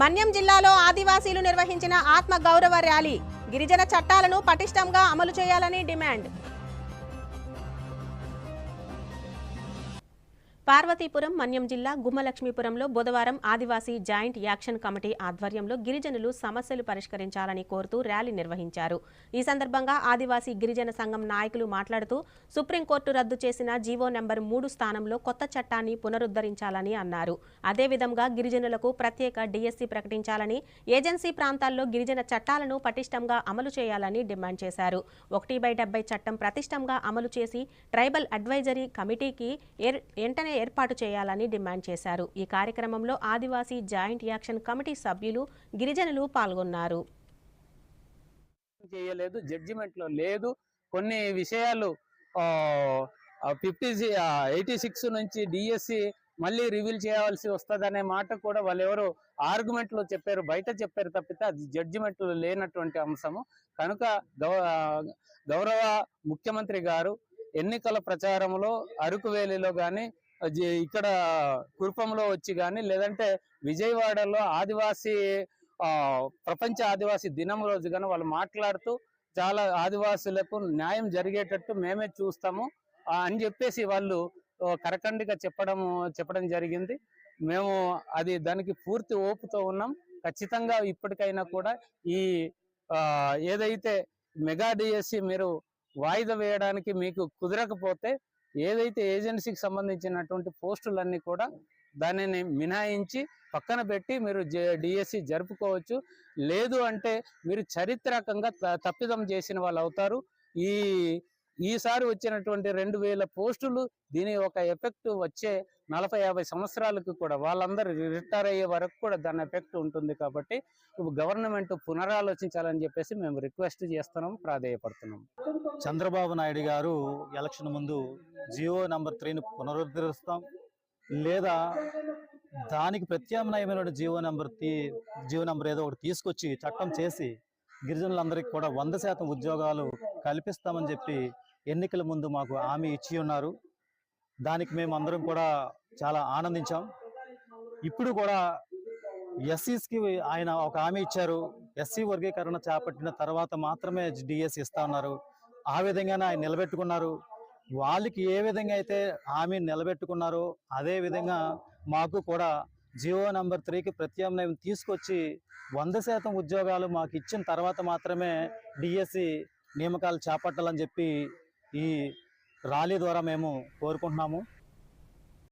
మన్యం జిల్లాలో ఆదివాసీలు నిర్వహించిన ఆత్మ గౌరవ ర్యాలీ గిరిజన చట్టాలను పటిష్టంగా అమలు చేయాలని డిమాండ్. పార్వతీపురం మన్యం జిల్లా గుమ్మలక్ష్మీపురంలో బుధవారం ఆదివాసీ జాయింట్ యాక్షన్ కమిటీ ఆధ్వర్యంలో గిరిజనులు సమస్యలు పరిష్కరించాలని కోరుతూ ర్యాలీ నిర్వహించారు. ఈ సందర్భంగా ఆదివాసీ గిరిజన సంఘం నాయకులు మాట్లాడుతూ సుప్రీంకోర్టు రద్దు చేసిన జీవో నెంబర్ మూడు స్థానంలో కొత్త చట్టాన్ని పునరుద్ధరించాలని అన్నారు. అదేవిధంగా గిరిజనులకు ప్రత్యేక డీఎస్సీ ప్రకటించాలని ఏజెన్సీ ప్రాంతాల్లో గిరిజన చట్టాలను పటిష్టంగా అమలు చేయాలని డిమాండ్ చేశారు. ఒకటి బై డెబ్బై చట్టం ప్రతిష్టంగా అమలు చేసి ట్రైబల్ అడ్వైజరీ కమిటీకి ఏర్- వెంటనే ఏర్పాటు చేయాలని డిమాండ్ చేశారు. ఈ కార్యక్రమంలో ఆదివాసీ జాయింట్ యాక్షన్ కమిటీ సభ్యులు గిరిజనులు పాల్గొన్నారు. చేయలేదు జడ్జిమెంట్లో లేదు. కొన్ని విషయాలు ఫిఫ్టీ ఎయిటీ సిక్స్ నుంచి డిఎస్సి మళ్ళీ రివీల్ చేయాల్సి వస్తుందనే మాట కూడా వాళ్ళు ఎవరు ఆర్గ్యుమెంట్లో చెప్పారు బయట చెప్పారు తప్పితే అది జడ్జిమెంట్లో లేనటువంటి అంశము. కనుక గౌ- గౌరవ ముఖ్యమంత్రి గారు ఎన్నికల ప్రచారంలో అరకువేలిలో కానీ ఇక్కడ కురుపంలో వచ్చి కానీ లేదంటే విజయవాడలో ఆదివాసీ ప్రపంచ ఆదివాసీ దినం రోజు కానీ వాళ్ళు మాట్లాడుతూ చాలా ఆదివాసులకు న్యాయం జరిగేటట్టు మేమే చూస్తాము. అని చెప్పేసి వాళ్ళు కరకండిగా చెప్పడం చెప్పడం జరిగింది. మేము అది దానికి పూర్తి ఓపుతో ఉన్నాం. ఖచ్చితంగా ఇప్పటికైనా కూడా ఈ ఏదైతే మెగా డిఎస్సి మీరు వాయిదా వేయడానికి మీకు కుదరకపోతే ఏదైతే ఏజెన్సీకి సంబంధించినటువంటి పోస్టులన్నీ కూడా దానిని మినహాయించి పక్కన పెట్టి మీరు డిఎస్సి జరుపుకోవచ్చు. లేదు అంటే మీరు చారిత్రకంగా త- తప్పిదం చేసిన వాళ్ళు అవుతారు ఈ ఈసారి వచ్చినటువంటి రెండు వేల పోస్టులు దీని ఒక ఎఫెక్ట్ వచ్చే నలభై యాభై సంవత్సరాలకు కూడా వాళ్ళందరూ రిటైర్ అయ్యే వరకు కూడా దాని ఎఫెక్ట్ ఉంటుంది కాబట్టి గవర్నమెంట్ పునరాలోచించాలని చెప్పేసి మేము రిక్వెస్ట్ చేస్తున్నాం ప్రాధేయపడుతున్నాం. చంద్రబాబు నాయుడు గారు ఎలక్షన్ ముందు జియో నంబర్ త్రీని పునరుద్ధరిస్తాం లేదా దానికి ప్రత్యామ్నాయమైన జియో నెంబర్ తీ జియో నెంబర్ ఏదో ఒకటి తీసుకొచ్చి చట్టం చేసి గిరిజనులందరికీ కూడా వంద శాతం ఉద్యోగాలు కల్పిస్తామని చెప్పి ఎన్నికల ముందు మాకు హామీ ఇచ్చి ఉన్నారు. దానికి మేము అందరం కూడా చాలా ఆనందించాం. ఇప్పుడు కూడా ఎస్సీస్కి ఆయన ఒక హామీ ఇచ్చారు. ఎస్సీ వర్గీకరణ చేపట్టిన తర్వాత మాత్రమే డిఎస్ ఇస్తా ఉన్నారు. ఆ విధంగానే ఆయన నిలబెట్టుకున్నారు. వాళ్ళకి ఏ విధంగా అయితే హామీ నిలబెట్టుకున్నారో అదే విధంగా మాకు కూడా జియో నంబర్ త్రీకి ప్రత్యామ్నాయం తీసుకొచ్చి వంద శాతం ఉద్యోగాలు మాకు ఇచ్చిన తర్వాత మాత్రమే డిఎస్సి నియామకాలు చేపట్టాలని చెప్పి ఈ ర్యాలీ ద్వారా మేము కోరుకుంటున్నాము.